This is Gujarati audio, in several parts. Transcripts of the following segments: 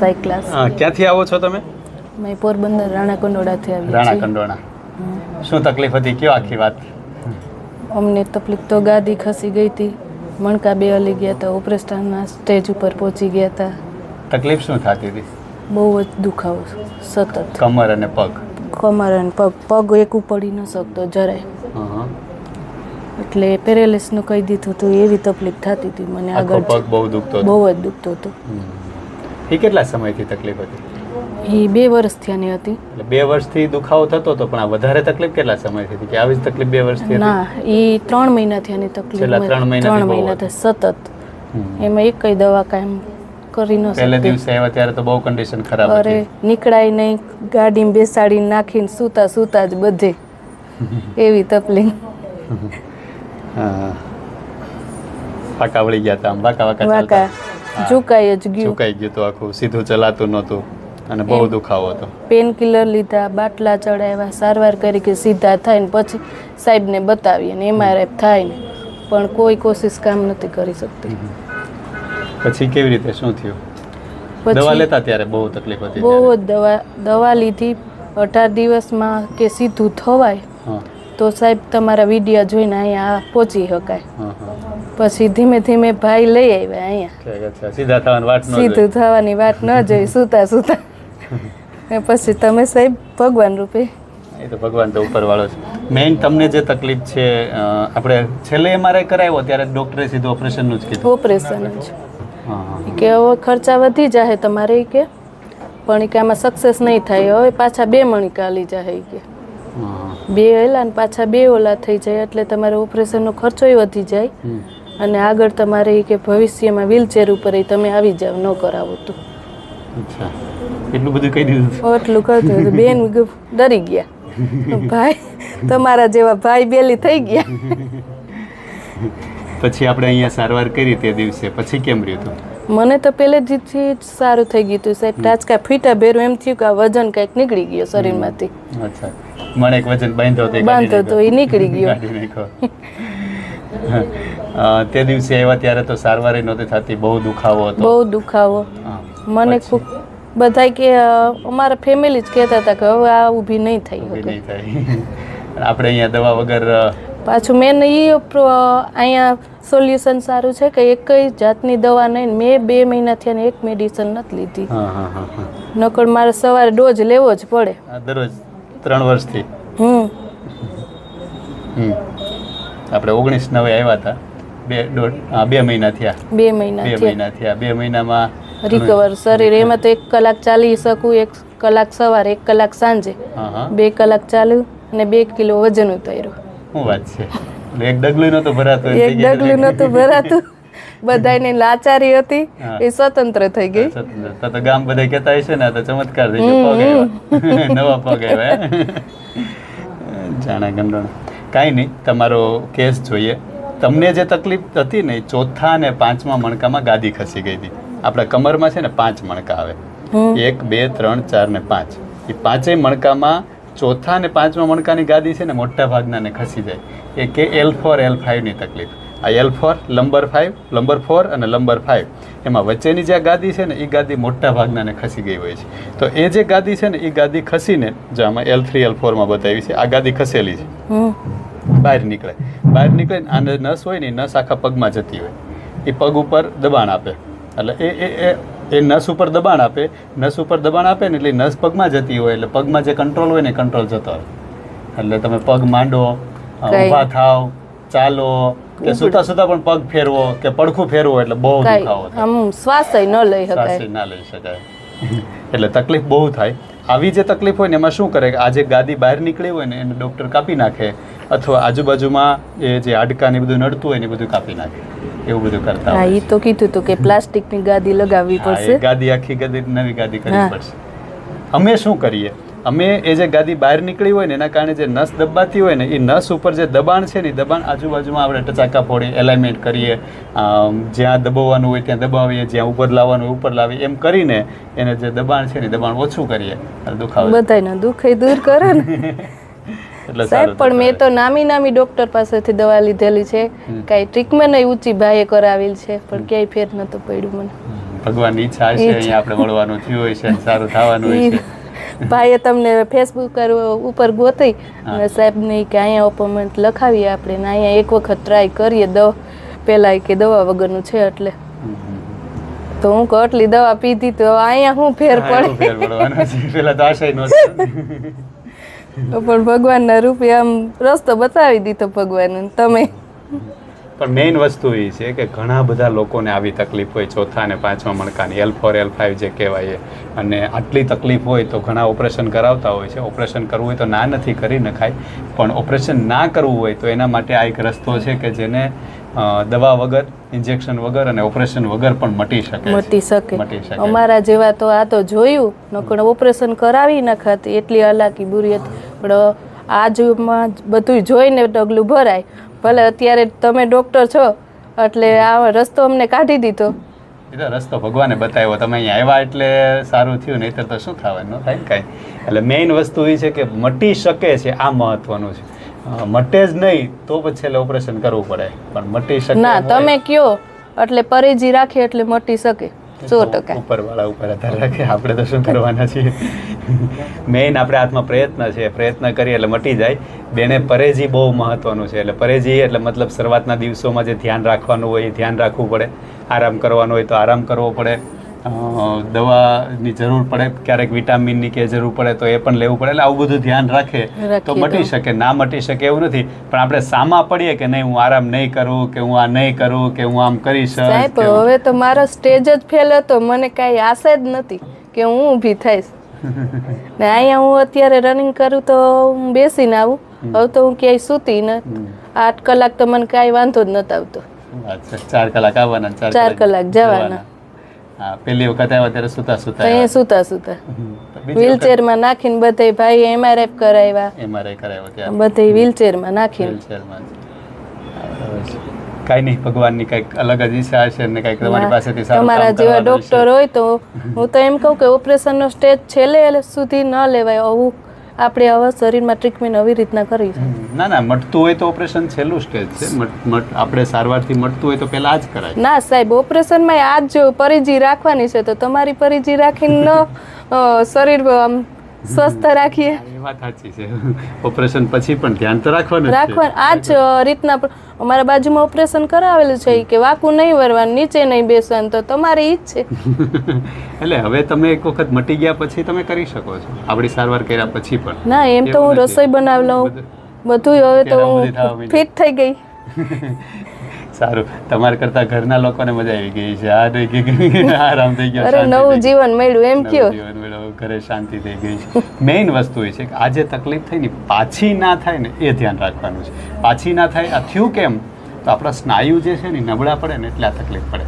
સાઈ ક્લાસ ક્યાંથી આવો છો તમે? મેં પોરબંદર રાણા કંડોળાથી આવી રાણા કંડોળા શું તકલીફ હતી? કયો આખી વાત? અમને તકલીફ તો ગાદી ખસી ગઈ હતી. મણકા બે હલી ગયા હતા ઓપરેશનના સ્ટેજ ઉપર પહોંચી ગયા હતા તકલીફ શું થતી હતી? બહુ જ દુખાવો સતત. કમર અને પગ. કમર અને પગ. પગ એક ઉપડી ન શકતો જરાય. એટલે પેરેલિસનું કહી દીધું હતું એવી તકલીફ થતી હતી મને આગળ. પગ બહુ દુખતો બહુ જ દુખતો હતો. એ કેટલા સમયથી તકલીફ હતી? એ બે વર્ષથી થયાની હતી. એટલે બે વર્ષથી દુખાવો થતો હતો પણ આ વધારે તકલીફ કેટલા સમયથી હતી? કે આવી જ તકલીફ બે વર્ષથી ના એ ત્રણ મહિનાથી થયાની તકલીફ છેલ્લા ત્રણ મહિના ત્રણ મહિનાથી સતત. એમાં એક કઈ દવા કાયમ કરી ન પહેલે દિવસે આવ્યા ત્યારે તો બહુ કન્ડિશન ખરાબ અરે નીકળાય નહીં ગાડીમાં બેસાડી નાખીને સૂતા સૂતા જ બધે. એવી તકલીફ. હા. પાકા વળી ગયા હતા આમ વાકા વાકા વાકા. ઝુકાઈ જ ગયું. ઝુકાઈ ગયું તો આખું સીધું ચલાતું નહોતું અને બહુ. દુખાવો હતો. પેન કિલર લીધા બાટલા ચડાવ્યા સારવાર કરી કે સીધા થાય ને પછી સાહેબને બતાવીએ ને એમઆરએફ થાય ને. પણ કોઈ કોશિશ કામ નથી કરી શકતી. પછી કેવી રીતે શું થયું? દવા લેતા ત્યારે બહુ તકલીફ હતી બહુ જ દવા દવા લીધી. અઢાર દિવસમાં કે સીધું થવાય હા, તો સાહેબ તમારા વીડિયો જોઈને અહીંયા પહોંચી શકાય. પછી ધીમે ધીમે ભાઈ લઈ આવ્યા અહીંયા. સીધા થવાની વાત સીધું થવાની વાત ન જોઈ સુતા સુતા. પછી તમે સાહેબ ભગવાન રૂપે. એ તો ભગવાન તો ઉપર વાળો છે. મેઇન તમને જે તકલીફ છે આપણે છેલ્લે એમઆરઆઈ કરાવ્યો ત્યારે ડોક્ટરે સીધું ઓપરેશનનું જ કીધું. ઓપરેશન જ. કે હવે ખર્ચા વધી જાય તમારે કે. પણ કે આમાં સક્સેસ નહીં થાય. હવે પાછા બે મણિકા લઈ જાય કે. બે એલા અને પાછા બે ઓલા થઈ જાય એટલે તમારે ઓપરેશનનો ખર્ચોય વધી જાય. અને આગળ તમારે કે ભવિષ્યમાં વ્હીલચેર ઉપર તમે આવી જાવ ન કરાવો તો. એટલું બધું કહી દીધું એટલું કહ્યું બેન ડરી ગયા. ભાઈ તમારા જેવા ભાઈ બેલી થઈ ગયા. પછી આપણે અહીંયા સારવાર કરી તે દિવસે. પછી કેમ રહ્યું હતું? મને તો પહેલેથી જ સારું થઈ ગયું હતું સાહેબ. ટાચકા ફીટા ભેરું એમ થયું કે આ વજન કંઈક નીકળી ગયો શરીરમાંથી. અચ્છા. મને એક વજન બાંધ્યો હતો એ તો એ નીકળી ગયો. તે દિવસે આવ્યા ત્યારે તો સારવાર નહોતી થતી બહુ દુખાવો હતો. બહુ દુખાવો. મને? ખૂબ બધાય કે અમારા ફેમિલી જ કહેતા હતા કે હવે આ ઊભી નહીં થઈ નહીં થાય આપણે અહીંયા દવા વગર પાછું મેં એ અહીંયા સોલ્યુશન સારું છે કે એક જાતની દવા નહીં મેં બે મહિનાથી આની એક મેડિસિન નથી લીધી. નકર મારે સવારે ડોઝ લેવો જ પડે. દરરોજ ત્રણ વર્ષથી. હમ. આપણે ઓગણીસ નવે આવ્યા હતા. બે દોઢ હા, બે મહિના થયા. બે મહિના બે મહિના થયા. બે મહિનામાં રિકવર શરીર એમાં તો એક કલાક ચાલી શકું એક કલાક સવારે એક કલાક સાંજે. બે કલાક ચાલ્યું અને બે કિલો વજન ઉતાર્યું. શું વાત છે. એક ડગલું નહોતું ભરાતું એક ડગલું નતું ભરાતું. બધાને લાચારી હતી. એ સ્વતંત્ર થઈ ગઈ. તો તો ગામ બધા કહેતા હશે ને તો ચમત્કાર થઈ ગયો પગ નવા પગ આવ્યા? જાણે ગંડોણા કાંઈ નહીં તમારો કેસ જોઈએ. તમને જે તકલીફ હતી ને ચોથા અને પાંચમા મણકામાં ગાદી ખસી ગઈ હતી. આપણા કમરમાં છે ને પાંચ મણકા આવે. એક બે ત્રણ ચાર ને પાંચ. એ પાંચેય મણકામાં ચોથા અને પાંચમા મણકાની ગાદી છે ને મોટા ભાગના ને ખસી જાય. એ કે એલ ફોર એલ ફાઇવની તકલીફ. આ L four number five number four અને લંબર ફાઇવ એમાં વચ્ચેની જે આ ગાદી છે ને એ ગાદી મોટા ભાગના ને ખસી ગઈ હોય છે. તો એ જે ગાદી છે ને એ ગાદી ખસીને જો આમાં એલ થ્રી એલ ફોરમાં બતાવી છે આ ગાદી ખસેલી છે. બહાર નીકળે. બહાર નીકળે ને આને નસ હોય ને એ નસ આખા પગમાં જતી હોય. એ પગ ઉપર દબાણ આપે. એટલે એ એ એ એ નસ ઉપર દબાણ આપે. નસ ઉપર દબાણ આપે ને એટલે નસ પગમાં જતી હોય એટલે પગમાં જે કંટ્રોલ હોય ને કંટ્રોલ જતો હોય એટલે તમે પગ માંડો ઊભા થાવ ચાલો કે સુતા સુતા પણ પગ ફેરવો કે પડખું ફેરવો એટલે બહુ દુખાવો આમ શ્વાસ ન લઈ શ્વાસ શકાય. ના લઈ શકાય. એટલે તકલીફ બહુ થાય. આવી જે તકલીફ હોય ને એમાં શું કરે કે આ જે ગાદી બહાર નીકળી હોય ને એને ડૉક્ટર કાપી નાખે અથવા આજુબાજુમાં એ જે હાડકાં ને બધું નડતું હોય ને બધું કાપી નાખે. એવું બધું કરતા હા હોય. એ તો કીધું હતું કે પ્લાસ્ટિકની ગાદી લગાવવી પડશે. ગાદી આખી ગાદી નવી ગાદી કરવી પડશે. અમે શું કરીએ? અમે એ જે ગાદી બહાર નીકળી હોય ને એના કારણે જે નસ દબાતી હોય ને એ નસ ઉપર જે દબાણ છે ને એ દબાણ આજુબાજુમાં આપણે ટચાકા ફોડીએ એલાઇનમેન્ટ કરીએ જ્યાં દબાવવાનું હોય ત્યાં દબાવીએ જ્યાં ઉપર લાવવાનું હોય ઉપર લાવીએ એમ કરીને એને જે દબાણ છે ને દબાણ ઓછું કરીએ. દુખાવો બધાને દુઃખ દૂર કરે ને. સાહેબ પણ મેં તો નામી નામી ડોક્ટર પાસેથી દવા લીધેલી છે. કઈ ટ્રીટમેન્ટ ઊંચી ભાઈએ કરાવેલ છે પણ ક્યાંય ફેર નતો પડ્યું મને. ભગવાન ભગવાનની ઈચ્છા છે અહીંયા આપણે મળવાનું થયું હોય છે સારું થવાનું હોય છે. ભાઈએ તમને ફેસબુક ઉપર ગોતી હા. સાહેબને કે અહીંયા અપોઇન્ટમેન્ટ લખાવીએ આપણે ને અહીંયા એક વખત ટ્રાય કરીએ દવા. પહેલાં કે દવા વગરનું છે એટલે. તો હું કટલી આટલી દવા પીધી તો અહીંયા શું ફેર પડે. પણ ભગવાનના રૂપે આમ રસ્તો બતાવી દીધો ભગવાન તમે. પણ મેઇન વસ્તુ એ છે કે ઘણા બધા લોકોને આવી તકલીફ હોય ચોથા અને પાંચમા મણકાની એલ ફોર એલ ફાઇવ જે કહેવાય અને આટલી તકલીફ હોય તો ઘણા ઓપરેશન કરાવતા હોય છે. ઓપરેશન કરવું હોય તો ના નથી કરી નખાય. પણ ઓપરેશન ના કરવું હોય તો એના માટે આ એક રસ્તો છે કે જેને દવા વગર ઇન્જેક્શન વગર અને ઓપરેશન વગર પણ મટી શકે મટી શકે. મટી શકે. અમારા જેવા તો આ તો જોયું નકણ ઓપરેશન કરાવી નખાતી એટલી હલાકી બુરી હતી પણ આજમાં બધું જોઈને ડગલું ભરાય. ભલે અત્યારે તમે ડૉક્ટર છો એટલે આ રસ્તો અમને કાઢી દીધો. એ તો રસ્તો ભગવાને બતાવ્યો. તમે અહીંયા આવ્યા એટલે સારું થયું નહીતર તો શું થવાનું? થાય કાંઈ. એટલે મેઇન વસ્તુ એ છે કે મટી શકે છે આ મહત્વનું છે. મટે જ નહીં તો પછી છેલ્લે ઓપરેશન કરવું પડે. પણ મટી શકે ના તમે કયો એટલે પરેજી રાખે એટલે મટી શકે. સો ટકા. ઉપરવાળા ઉપર આધાર રાખે આપણે તો શું કરવાના છીએ? મેઇન આપણે હાથમાં પ્રયત્ન છે. પ્રયત્ન કરીએ એટલે મટી જાય. બેને પરેજી બહુ મહત્વનું છે. એટલે પરેજી એટલે મતલબ શરૂઆતના દિવસોમાં જે ધ્યાન રાખવાનું હોય એ ધ્યાન રાખવું પડે. આરામ કરવાનો હોય તો આરામ કરવો પડે. દવાની જરૂર પડે ક્યારેક વિટામિનની કે જરૂર પડે તો એ પણ લેવું પડે. એટલે આવું બધું ધ્યાન રાખે તો મટી શકે ના મટી શકે એવું નથી. પણ આપણે સામા પડીએ કે નહીં હું આરામ નહીં કરું કે હું આ નહીં કરું કે હું આમ કરીશ જ, સાહેબ હવે તો મારો સ્ટેજ જ ફેલ હતો. મને કાંઈ આશા જ નથી કે હું ઊભી થઈશ. ને અહીંયા હું અત્યારે રનિંગ કરું તો હું બેસીને આવું. હવે તો હું ક્યાંય સૂતી ન આઠ કલાક તો મને કાંઈ વાંધો જ નતો આવતો. ચાર કલાક આવવાના ચાર કલાક જવાના. હા પેલી વખત આવ્યા ત્યારે સુતા સુતા અહીંયા સુતા સુતા. વ્હીલચેરમાં નાખીને બધે ભાઈ એમઆરએફ કરાવ્યા. એમઆરઆઈ કરાવ્યા બધે વ્હીલચેરમાં નાખીને. Wheelchairમાં. જ. બરાબર છે. કાંઈ નહીં ભગવાનની કંઈક અલગ જ ઈચ્છા હશે ને કંઈક તમારી પાસેથી સારું તમારા જેવા ડોક્ટર હોય તો હું તો એમ કહું કે ઓપરેશનનો સ્ટેજ છેલ્લે સુધી ન લેવાય. આવું આપણે આવા શરીરમાં ટ્રીટમેન્ટ આવી રીતના કરી ના ના મટતું હોય તો ઓપરેશન છેલ્લું સ્ટેજ છે. આપણે સારવારથી મટતું હોય તો પહેલા આ જ કરાય. ના સાહેબ ઓપરેશનમાં આ જ પરિજી રાખવાની છે તો તમારી પરિજી રાખીને શરીર સ્વસ્થ રાખીએ. વાત સાચી છે. ઓપરેશન પછી પણ ધ્યાન તો રાખવાનું રાખવાનું. આ જ રીતના અમારા બાજુમાં ઓપરેશન કરાવેલું છે કે વાકું નહીં વરવાનું નીચે નહીં બેસવાનું તો તમારી ઈ જ છે. એટલે હવે તમે એક વખત મટી ગયા પછી તમે કરી શકો છો. આપણી સારવાર કર્યા પછી પણ. ના એમ તો હું રસોઈ બનાવી લઉં. બધું- હવે તો હું. ફિટ થઈ ગઈ. સારું. તમારા કરતા ઘરના લોકોને મજા આવી ગઈ છે. આ થઈ ગઈ આરામ થઈ ગયો અરે નવું જીવન મળ્યું એમ કયો? જીવન મળ્યું, ઘરે શાંતિ થઈ ગઈ છે. મેઇન વસ્તુ એ છે કે આજે તકલીફ થઈ ને પાછી ના થાય ને એ ધ્યાન રાખવાનું છે. પાછી ના થાય આ થયું કેમ? તો આપણા સ્નાયુ જે છે ને નબળા પડે ને એટલે આ તકલીફ પડે.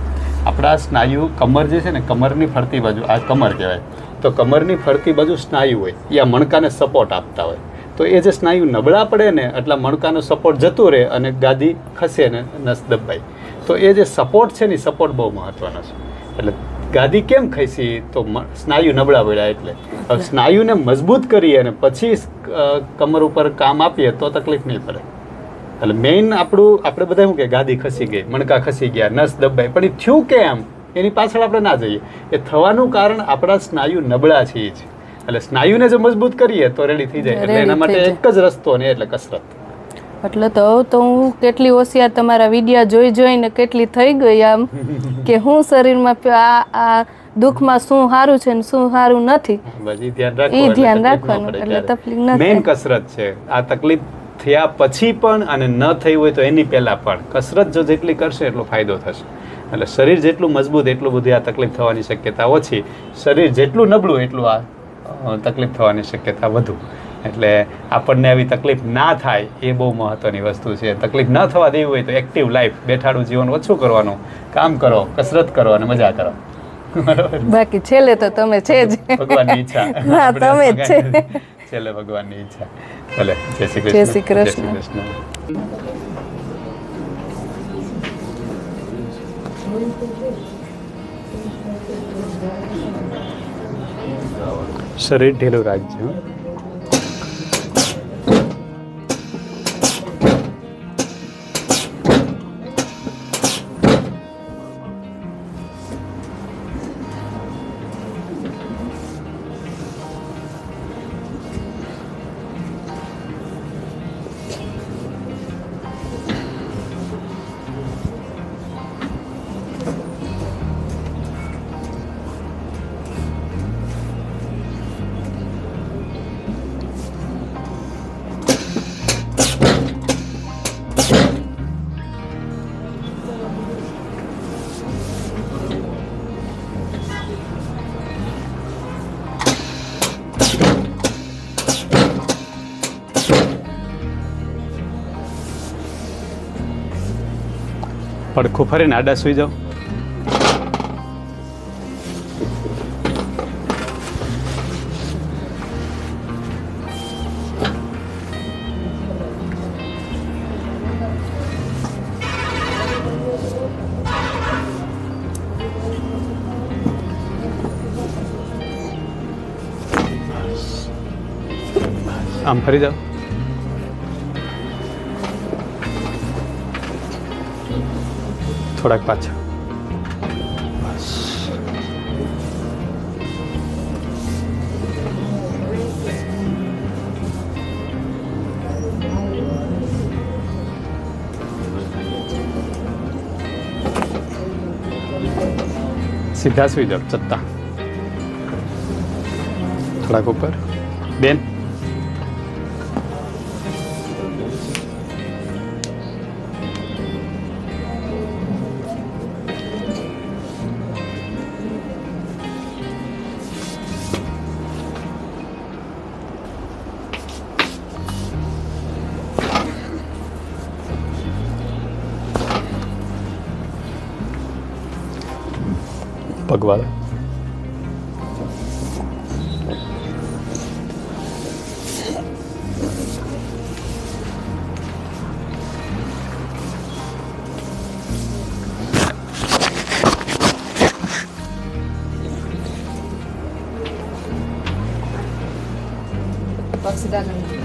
આપણા સ્નાયુ કમર જે છે ને કમરની ફરતી બાજુ આ કમર કહેવાય. તો કમરની ફરતી બાજુ સ્નાયુ હોય. એ આ મણકાને સપોર્ટ આપતા હોય. તો એ જે સ્નાયુ નબળા પડે ને એટલા મણકાનો સપોર્ટ જતો રહે અને ગાદી ખસે ને નસ દબાય. તો એ જે સપોર્ટ છે ને સપોર્ટ બહુ મહત્વનો છે. એટલે ગાદી કેમ ખસી? તો સ્નાયુ નબળા પડ્યા એટલે. સ્નાયુને મજબૂત કરીએ અને પછી કમર ઉપર કામ આપીએ તો તકલીફ નહીં પડે. એટલે મેઇન આપણું, આપણે બધા શું કે, ગાદી ખસી ગઈ, મણકા ખસી ગયા, નસ દબાઈ પણ એ થયું કેમ? એની પાછળ આપણે ના જઈએ. એ થવાનું કારણ આપણા સ્નાયુ નબળા છે એ જ. એટલે સ્નાયુને જો મજબૂત કરીએ તો રેડી થઈ જાય. એટલે એના માટે એક જ રસ્તો ને એટલે કસરત. એટલે તો તો હું કેટલી હોશિયાર તમારા વિડિયા જોઈ જોઈને કેટલી થઈ ગઈ આમ કે હું શરીરમાં આ આ દુઃખમાં શું સારું છે ને શું સારું નથી. એ ધ્યાન રાખવાનું, એટલે તકલીફ નથી મેઇન કસરત છે. આ તકલીફ થયા પછી પણ અને ન થઈ હોય તો એની પહેલા પણ. કસરત જો જેટલી કરશે એટલો ફાયદો થશે. એટલે શરીર જેટલું મજબૂત એટલું બધું આ તકલીફ થવાની શક્યતા ઓછી. શરીર જેટલું નબળું એટલું આ તકલીફ થવાની શક્યતા વધુ. એટલે આપણને આવી તકલીફ ના થાય એ બહુ મહત્વની વસ્તુ છે. તકલીફ ન થવા દેવી હોય તો એક્ટિવ લાઈફ બેઠાડું જીવન ઓછું કરવાનું. કામ કરો કસરત કરો અને મજા કરો. બરાબર? બાકી છેલ્લે તો તમે છે જ. ભગવાનની ઈચ્છા. ના, તમે જ છે. છેલ્લે ભગવાનની ઈચ્છા. ભલે. જય શ્રી કૃષ્ણ. જય શ્રી કૃષ્ણ. કૃષ્ણ. શરીર ઢીલું રાખજો. પડખું ફરીને આડા સુઈ જાઓ. આમ ફરી જાઓ. થોડાક પાછા બસ સીધા સુઈ જાઓ ચત્તા થોડાક ઉપર બેન પગવાળા પક્ષ સીધા કરી